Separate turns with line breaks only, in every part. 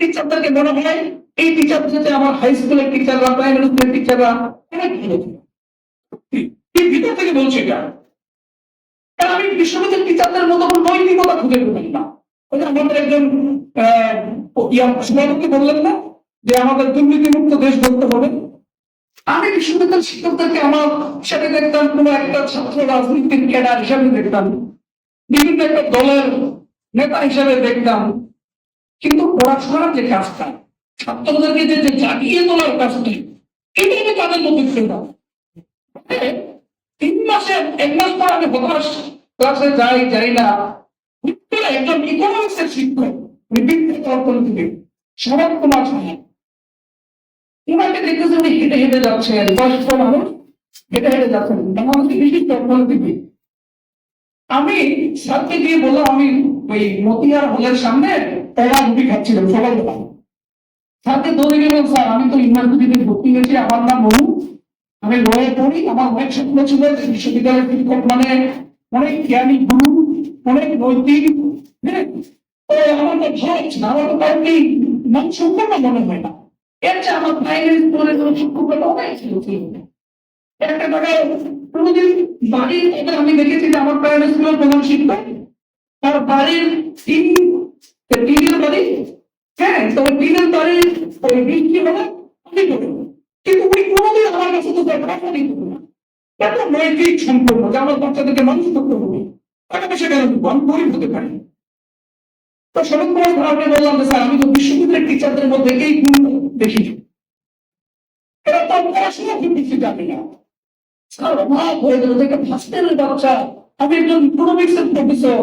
টিচারদেরকে মনে হয়, এই টিচার সাথে আমার হাই স্কুলের টিচাররা প্রাইমারি স্কুলের টিচাররা অনেক ভালো এই ভিতর থেকে বলছি এটা? কারণ আমি বিশ্ববিদ্যালয়ের টিচারদের মতো কোনো নৈতিকতা খুঁজে না। আমাদের একজন সভাপতি বললেন না যে আমাদের দুর্নীতিমুক্ত দেশ গড়তে হবে। আমি বিশ্ববিদ্যালয় শিক্ষকদেরকে আমার সাথে দেখতাম, কোনো একটা ছাত্র রাজনীতির ক্যাডার হিসাবে দেখতাম, বিভিন্ন একটা দলের নেতা হিসাবে দেখতাম। কিন্তু পড়াশোনার যে কাজটা ছাত্রদেরকে যে যে জাগিয়ে তোলার কাজটি এটাই আমি তাদের মধ্যে পেলাম হ্যাঁ, তিন মাসে এক মাস পর আমি হতাশ ক্লাসে যাই যাই না। একজন ইকোনমিক্স এর শিক্ষক বিজ্ঞান অর্থনীতিবিদ সবার কুমার সাহেব ওনাকে দেখতেছে উনি হেঁটে হেঁটে যাচ্ছেন বয়স্ক মানুষ হেঁটে হেঁটে যাচ্ছেন বাংলাদেশের বিশিষ্ট অর্থনীতিবিদ। আমি স্যারকে দিয়ে বললাম আমি ওই মতিয়ার হলের সামনে কলা রুটি খাচ্ছিলাম সকালবেলা স্যারকে দৌড়ে গেলাম স্যার, আমি তো ইউনিভার্সিটিতে ভর্তি হয়েছি আমার নাম মনু। আমি লয়ে পড়ি আমার অনেক স্বপ্ন ছিল বিশ্ববিদ্যালয়ের শিক্ষক মানে অনেক জ্ঞানী গুরু, অনেক নৈতিক হ্যাঁ? আমার তো লাগছে না, আমার তো আমি দেখেছি যে আমার প্রাইমারি স্কুলের প্রধান শিক্ষক, তার বাড়ির টিনের বাড়ি হ্যাঁ তো ওই টিনের ওই কি হবে? কিন্তু উনি কোনোদিন আমার কাছে তো না। এত নৈতিক সম্পর্ক যে আমার বাচ্চাদেরকে মানুষ করতে হবে টাকা পয়সা কেন আমি গরিব হতে পারি। তো শরৎ কুমার ধরাকে বললাম যে, স্যার, আমি তো বিশ্ববিদ্যালয়ের টিচারদের মধ্যে এই গুণ দেখি এরা তো পড়াশোনা খুব বেশি জানে না। স্যার অভাব হয়ে গেল দেখে ফার্স্টের বাচ্চা, আমি একজন ইকোনমিক্সের প্রফেসর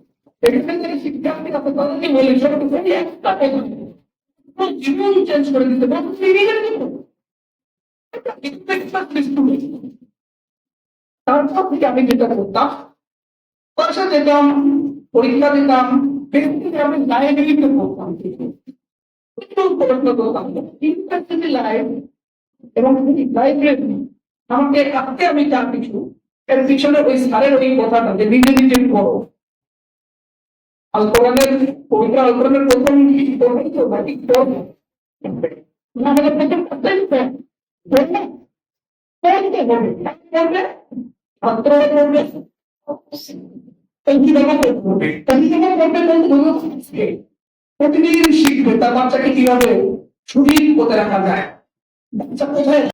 এবং এখানে যারা শিক্ষার্থী আছে তাদেরকে বলি জীবন চেঞ্জ করে দিতে। তারপর থেকে আমি যেটা করতাম, বাসা যেতাম, পরীক্ষা দিতাম আমি লাইব্রেরিতে পড়তাম আমাকে আজকে আমি যা কিছু, এর পিছনে ওই স্যারের ওই কথাটা যে নিজে নিজে করো আল কোরআনের পবিত্র আল কোরআনের প্রথম পড়বে তো বাকি পড়বে না আমাদের প্রথম পড়তেই হবে পড়বে পড়তে হবে পড়বে ছাত্র পড়বে অভিভাবক পড়বে অভিভাবক পড়বে বলতে অভিভাবক শিখবে। প্রতিদিন শিখবে তার বাচ্চাকে কিভাবে শরীর করতে রাখা যায় বাচ্চা কোথায়